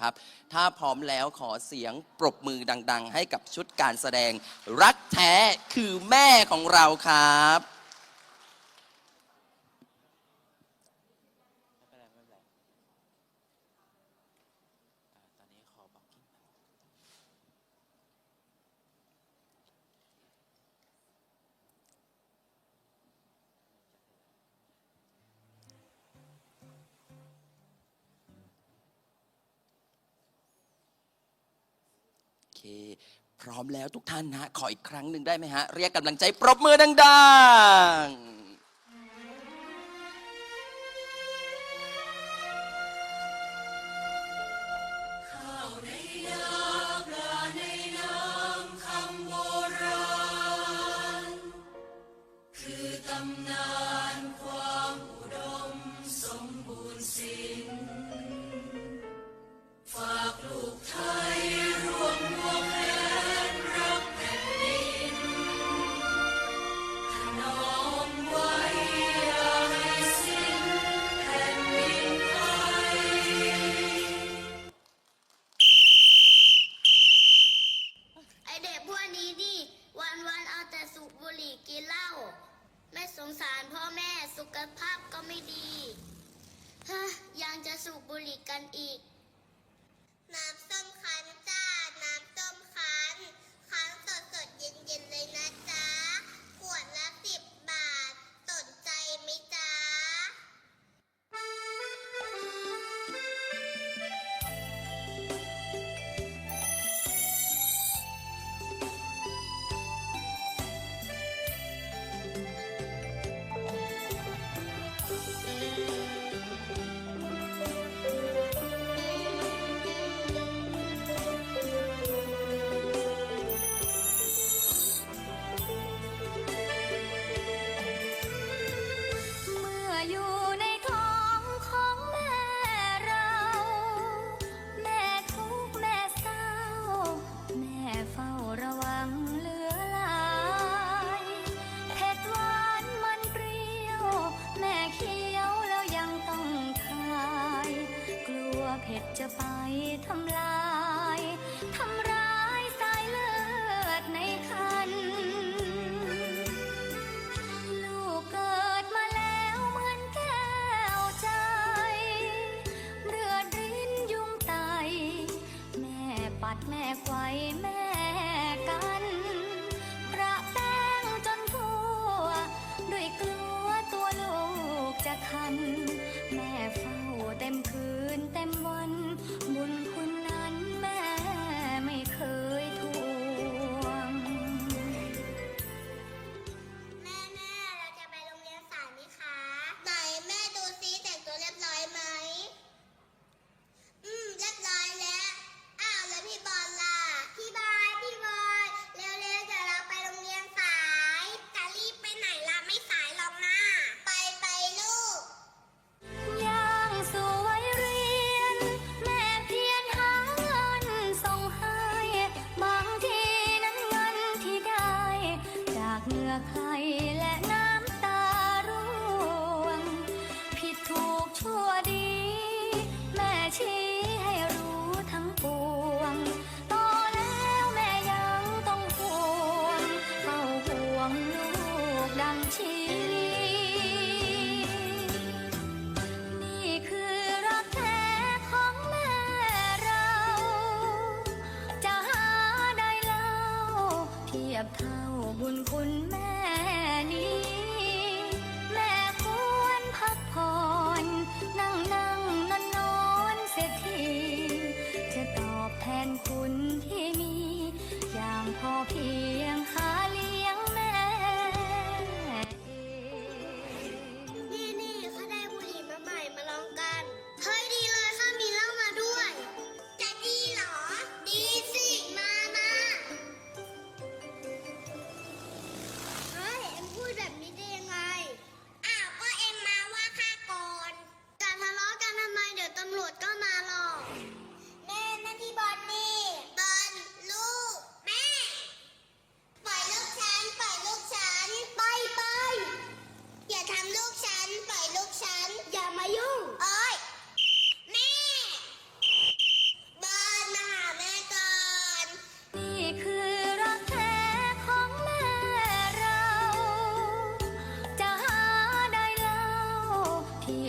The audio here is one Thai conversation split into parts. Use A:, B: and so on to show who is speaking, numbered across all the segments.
A: ครับ ถ้าพร้อมแล้วขอเสียงปรบมือดัง ๆ ให้กับชุดการแสดง รักแท้คือแม่ของเราครับ พร้อมแล้วทุกท่านนะขออีกครั้งหนึ่งได้ไหมฮะ เรียกกำลังใจปรบมือดัง ๆ
B: ไม่ดีฮะยังจะสูบบุหรี่กันอีก
C: ผ็ดจะไปทำลายทำร้ายสายเลือดในคัน ลูกเกิดมาแล้วเหมือนแก้วใจ เลือดรินยุงไต แม่ปัดแม่ไขวแม่กัน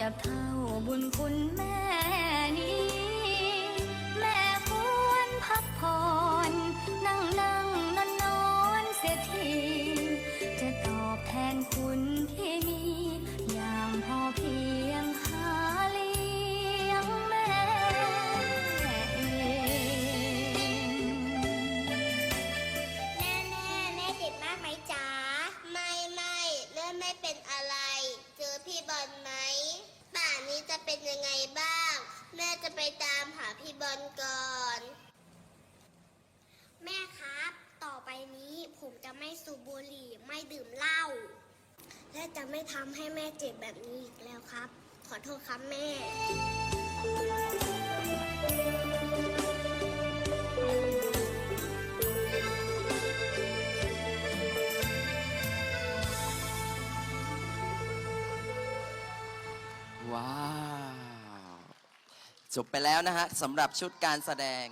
C: ยบเท่าบุญคุณแม่
D: ไม่สูบบุหรี่ไม่ดื่มเหล้าและจะไม่ทำให้แม่เจ็บแบบนี้อีกแล้วครับ ขอโทษครับแม่
A: ว้าว จบไปแล้วนะฮะสำหรับชุดการแสดง